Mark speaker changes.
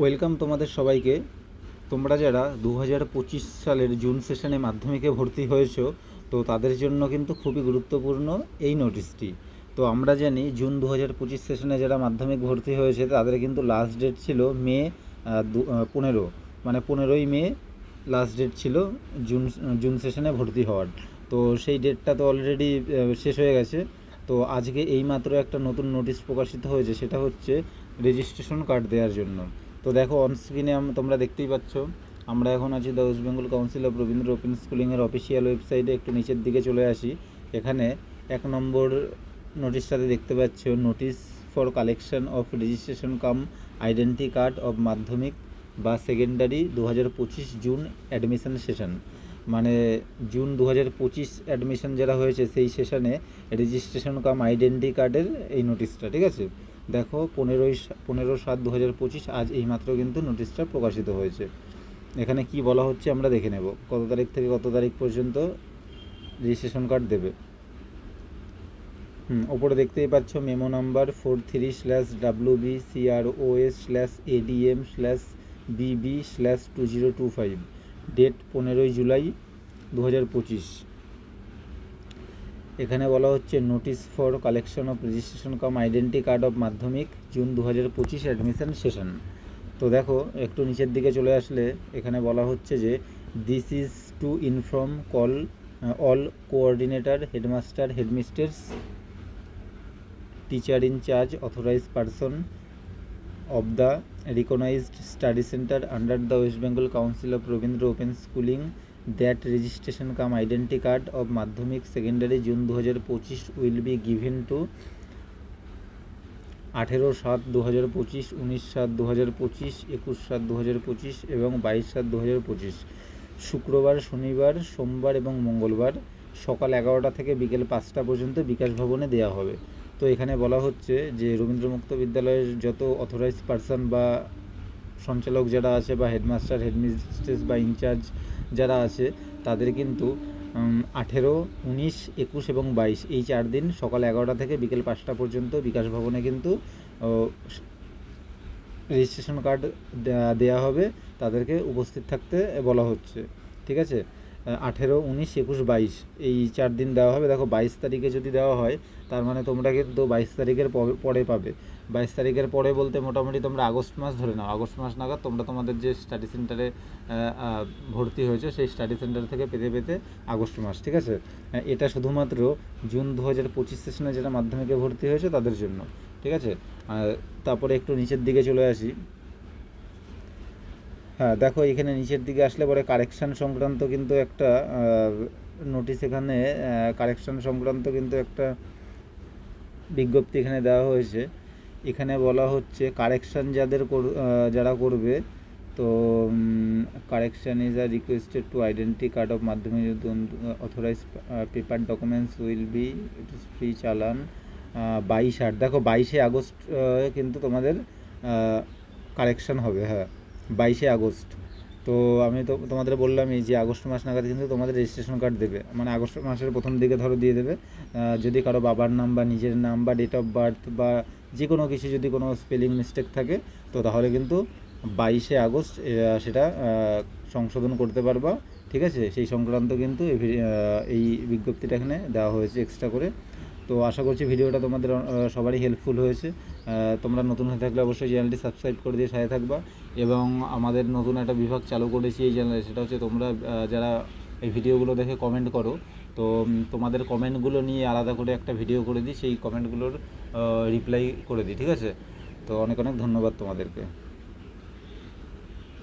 Speaker 1: Welcome তোমাদের সবাইকে। তোমরা যারা দু হাজার পঁচিশ সালের জুন সেশনে মাধ্যমিকে ভর্তি হয়েছো, তো তাদের জন্য কিন্তু খুবই গুরুত্বপূর্ণ এই নোটিশটি। তো আমরা জানি, জুন দু হাজার পঁচিশ সেশনে যারা মাধ্যমিক ভর্তি হয়েছে, তাদের কিন্তু লাস্ট ডেট ছিল মে পনেরো। মানে পনেরোই মে লাস্ট ডেট ছিল জুন জুন সেশনে ভর্তি হওয়ার। তো সেই ডেটটা তো অলরেডি শেষ হয়ে গেছে। তো আজকে এইমাত্র একটা নতুন নোটিশ প্রকাশিত হয়েছে, সেটা হচ্ছে রেজিস্ট্রেশন কার্ড দেওয়ার জন্য। তো দেখো অন স্ক্রিনে তোমরা দেখতেই পাচ্ছ, আমরা এখন আছি the West Bengal council of Rabindra open স্কুলিংয়ের official ওয়েবসাইটে একটু নিচের দিকে চলে আসি। এখানে এক নম্বর নোটিশটাতে দেখতে পাচ্ছ notice for collection of registration cum identity card of মাধ্যমিক বা সেকেন্ডারি দু হাজার পঁচিশ জুন অ্যাডমিশন সেশন মানে জুন দু হাজার পঁচিশ অ্যাডমিশন যারা হয়েছে, সেই সেশনে রেজিস্ট্রেশন কাম আইডেন্টি কার্ডের এই নোটিশটা ঠিক আছে? দেখো, পনেরোই পনেরো সাত দু হাজার পঁচিশ আজ এইমাত্র কিন্তু নোটিশটা প্রকাশিত হয়েছে। এখানে কি বলা হচ্ছে আমরা দেখে নেব। কত তারিখ থেকে কত তারিখ পর্যন্ত রেজিস্ট্রেশন কার্ড দেবে? হুম, ওপরে দেখতেই পাচ্ছ memo number four three slash W B CROS slash ADM slash BB slash two zero two five date পনেরোই জুলাই দু হাজার পঁচিশ। এখানে বলা হচ্ছে notice for collection of registration cum identity card of মাধ্যমিক জুন দু হাজার পঁচিশ অ্যাডমিশন সেশন। তো দেখো, একটু নিচের দিকে চলে আসলে এখানে বলা হচ্ছে যে this is to inform call all coordinator headmaster headmistress teacher in charge authorize person of study centre under the West Bengal council of Rabindra open Ravindra Open registration cum identity card identity card of Madhyamik Secondary June 2025 will be given to আঠেরো সাত দু হাজার পঁচিশ, উনিশ সাত দু হাজার পঁচিশ, একুশ সাত দু হাজার পঁচিশ এবং বাইশ সাত দু হাজার পঁচিশ। শুক্রবার, শনিবার, সোমবার এবং মঙ্গলবার সকাল এগারোটা থেকে বিকেল পাঁচটা পর্যন্ত বিকাশ ভবনে দেওয়া হবে। তো এখানে বলা হচ্ছে যে রবীন্দ্র মুক্ত বিদ্যালয়ের যত অথরাইজড পার্সন বা সঞ্চালক যারা আছে বা হেডমাস্টার হেডমিস্ট্রেস বা ইনচার্জ যারা আছে, তাদের কিন্তু আঠেরো, উনিশ, একুশ এবং বাইশ, এই চার দিন সকাল এগারোটা থেকে বিকেল পাঁচটা পর্যন্ত বিকাশ ভবনে কিন্তু রেজিস্ট্রেশন কার্ড দেওয়া হবে। তাদেরকে উপস্থিত থাকতে বলা হচ্ছে। ঠিক আছে? আঠেরো, উনিশ, একুশ, বাইশ। এই চার দিন দেওয়া হবে। দেখো, বাইশ তারিখে যদি দেওয়া হয়, তার মানে তোমরা কিন্তু বাইশ তারিখের পরে পাবে। বাইশ তারিখের পরে বলতে মোটামুটি তোমরা আগস্ট মাস ধরে নাও। আগস্ট মাস নাগাদ তোমরা তোমাদের যে স্টাডি সেন্টারে ভর্তি হয়েছে, সেই স্টাডি সেন্টার থেকে পেতে পেতে আগস্ট মাস, ঠিক আছে? এটা শুধুমাত্র জুন দু হাজার পঁচিশ সেশনে যেটা মাধ্যমিকে ভর্তি হয়েছে তাদের জন্য, ঠিক আছে? তারপরে একটু নিচের দিকে চলে আসি। হ্যাঁ দেখো এখানে নিচের দিকে আসলে পরে কারেকশান সংক্রান্ত কিন্তু একটা নোটিশ এখানে কারেকশান সংক্রান্ত কিন্তু একটা বিজ্ঞপ্তি এখানে দেওয়া হয়েছে। এখানে বলা হচ্ছে কারেকশান যাদের যারা করবে, তো correction is are requested to identity card of মাধ্যমে authorize paper documents will be free চালান বাইশ আট। দেখো বাইশে আগস্ট কিন্তু তোমাদের কারেকশান হবে হ্যাঁ। বাইশে আগস্ট। তো আমি তো তোমাদের বললামই যে আগস্ট মাস নাগাদ কিন্তু তোমাদের রেজিস্ট্রেশন কার্ড দেবে। মানে আগস্ট মাসের প্রথম দিকে ধরো দিয়ে দেবে। যদি কারও বাবার নাম বা নিজের নাম বা ডেট অফ বার্থ বা যে কোনো কিছু যদি কোনো স্পেলিং মিস্টেক থাকে, তো তাহলে কিন্তু বাইশে আগস্ট সেটা সংশোধন করতে পারবা। ঠিক আছে? সেই সংক্রান্ত কিন্তু এই এই বিজ্ঞপ্তিটা এখানে দেওয়া হয়েছে এক্সট্রা করে। তো আশা করছি ভিডিওটা তোমাদের সবারই হেল্পফুল হয়েছে। তোমরা নতুন হয়ে থাকলে অবশ্যই চ্যানেলটি সাবস্ক্রাইব করে দিয়ে সাথে থাকবা। এবং আমাদের নতুন একটা বিভাগ চালু করেছি এই চ্যানেলে সেটা হচ্ছে তোমরা যারা এই ভিডিওগুলো দেখে কমেন্ট করো, তো তোমাদের কমেন্টগুলো নিয়ে আলাদা করে একটা ভিডিও করে দিই, সেই কমেন্টগুলোর রিপ্লাই করে দিই, ঠিক আছে? তো অনেক অনেক ধন্যবাদ তোমাদেরকে।